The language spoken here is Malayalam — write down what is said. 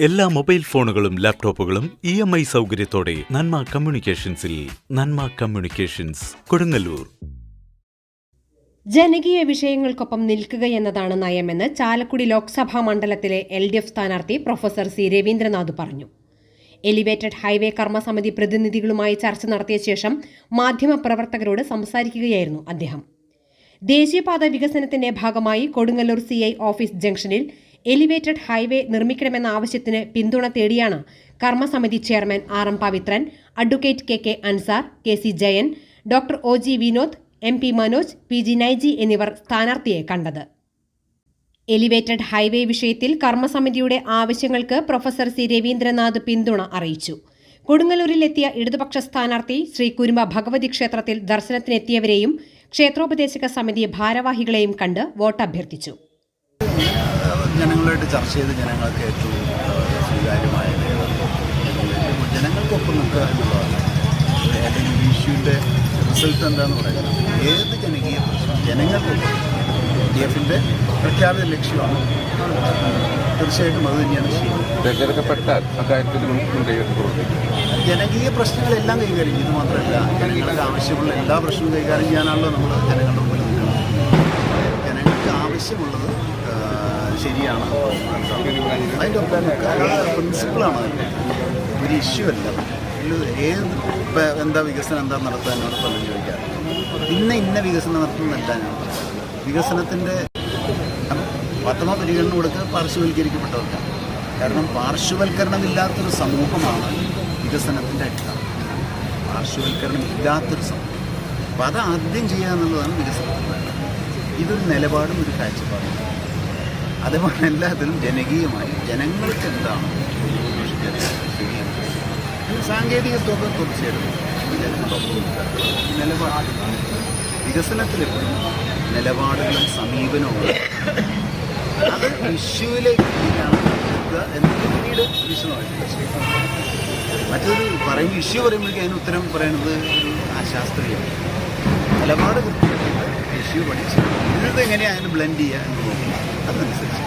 എല്ലാ മൊബൈൽ ഫോണുകളും ലാപ്ടോപ്പുകളും ഇ എം ഐ സൗകര്യത്തോടെ നന്മ കമ്മ്യൂണിക്കേഷൻസിൽ നന്മ കമ്മ്യൂണിക്കേഷൻസ് കൊടുങ്ങല്ലൂർ. ജനകീയ വിഷയങ്ങൾക്കൊപ്പം നിൽക്കുക എന്നതാണ് നയമെന്ന് ചാലക്കുടി ലോക്സഭാ മണ്ഡലത്തിലെ എൽ ഡി എഫ് സ്ഥാനാർത്ഥി പ്രൊഫസർ സി രവീന്ദ്രനാഥ് പറഞ്ഞു. എലിവേറ്റഡ് ഹൈവേ കർമ്മസമിതി പ്രതിനിധികളുമായി ചർച്ച നടത്തിയ ശേഷം മാധ്യമപ്രവർത്തകരോട് സംസാരിക്കുകയായിരുന്നു അദ്ദേഹം. ദേശീയപാത വികസനത്തിന്റെ ഭാഗമായി കൊടുങ്ങല്ലൂർ സി ഓഫീസ് ജംഗ്ഷനിൽ എലിവേറ്റഡ് ഹൈവേ നിർമ്മിക്കണമെന്ന ആവശ്യത്തിന് പിന്തുണ തേടിയാണ് കർമ്മസമിതി chairman R M Pavithran advocate K K Ansar K C Jayan doctor O G Vinod M P Manoj P G Naiji എന്നിവർ സ്ഥാനാർത്ഥിയെ കണ്ടത്. എലിവേറ്റഡ് ഹൈവേ വിഷയത്തിൽ കർമ്മസമിതിയുടെ ആവശ്യങ്ങൾക്ക് പ്രൊഫസർ സി രവീന്ദ്രനാഥ് പിന്തുണ അറിയിച്ചു. കൊടുങ്ങല്ലൂരിലെത്തിയ ഇടതുപക്ഷ സ്ഥാനാർത്ഥി ശ്രീ കുരുമ ഭഗവതി ക്ഷേത്രത്തിൽ ദർശനത്തിനെത്തിയവരെയും ക്ഷേത്രോപദേശക സമിതി ഭാരവാഹികളെയും കണ്ട് വോട്ട് ജനങ്ങളായിട്ട് ചർച്ച ചെയ്ത് ജനങ്ങൾക്ക് ഏറ്റവും സ്വീകാര്യമായ ജനങ്ങൾക്കൊപ്പം നിൽക്കുക എന്നുള്ളതാണ്. ഏതെങ്കിലും ഇഷ്യൂന്റെ റിസൾട്ട് എന്താന്ന് പറയുന്നത്. ഏത് ജനകീയ പ്രശ്നം ജനങ്ങൾക്കൊപ്പം ഡി എഫിന്റെ പ്രഖ്യാപിത ലക്ഷ്യമാണ്. തീർച്ചയായിട്ടും അത് തന്നെയാണ് തിരഞ്ഞെടുക്കപ്പെട്ടാൽ അക്കാര്യത്തിൽ ജനകീയ പ്രശ്നങ്ങളെല്ലാം കൈകാര്യം ചെയ്യും. ഇത് മാത്രമല്ല ജനങ്ങൾക്ക് ആവശ്യമുള്ള എല്ലാ പ്രശ്നവും കൈകാര്യം ചെയ്യാനാണല്ലോ നമ്മൾ ജനങ്ങളുടെ മുമ്പിൽ നിൽക്കുന്നത്. ജനങ്ങൾക്ക് ആവശ്യമുള്ളത് ശരിയാണ്. അതിന്റെ ഒപ്പം പ്രിൻസിപ്പിളാണ് അതിന്റെ ഒരു ഇഷ്യൂ അല്ല. ഏത് എന്താ വികസനം എന്താ നടത്തുക എന്നോട് പലരും ചോദിക്കാം. ഇന്ന ഇന്ന വികസനം നടത്തുന്നല്ല ഞാൻ. വികസനത്തിന്റെ പ്രഥമ പരിഗണന കൊടുക്കുക പാർശ്വവൽക്കരിക്കപ്പെട്ടവർക്കാണ് കാരണം പാർശ്വവൽക്കരണമില്ലാത്തൊരു സമൂഹമാണ് വികസനത്തിന്റെ അടിസ്ഥാനം പാർശ്വവൽക്കരണം ഇല്ലാത്തൊരു സമൂഹം. അപ്പോൾ അത് ആദ്യം ചെയ്യുക എന്നുള്ളതാണ് വികസനത്തിന്റെ ഇതൊരു നിലപാടും ഒരു കാഴ്ചപ്പാടും. അതുപോലെ എല്ലാത്തിലും ജനകീയമായി ജനങ്ങൾക്ക് എന്താണ് സാങ്കേതികത്വം തീർച്ചയായിട്ടും വികസനത്തിലെപ്പോഴും നിലപാടുകളും സമീപനവും അത് എത്തുക എന്നത് പിന്നീട് വിശദമായിട്ട് മറ്റൊരു പറയും ഇഷ്യൂ പറയുമ്പോഴേക്കും അതിന് ഉത്തരം പറയുന്നത് ഒരു അശാസ്ത്രീയമാണ് നിലപാട് കൃത്യമായിട്ട് ഇഷ്യൂ പഠിച്ച്. ഇത് എങ്ങനെയാണ് അതിന് ബ്ലെൻഡ് നോക്കുക അതനുസരിച്ച്.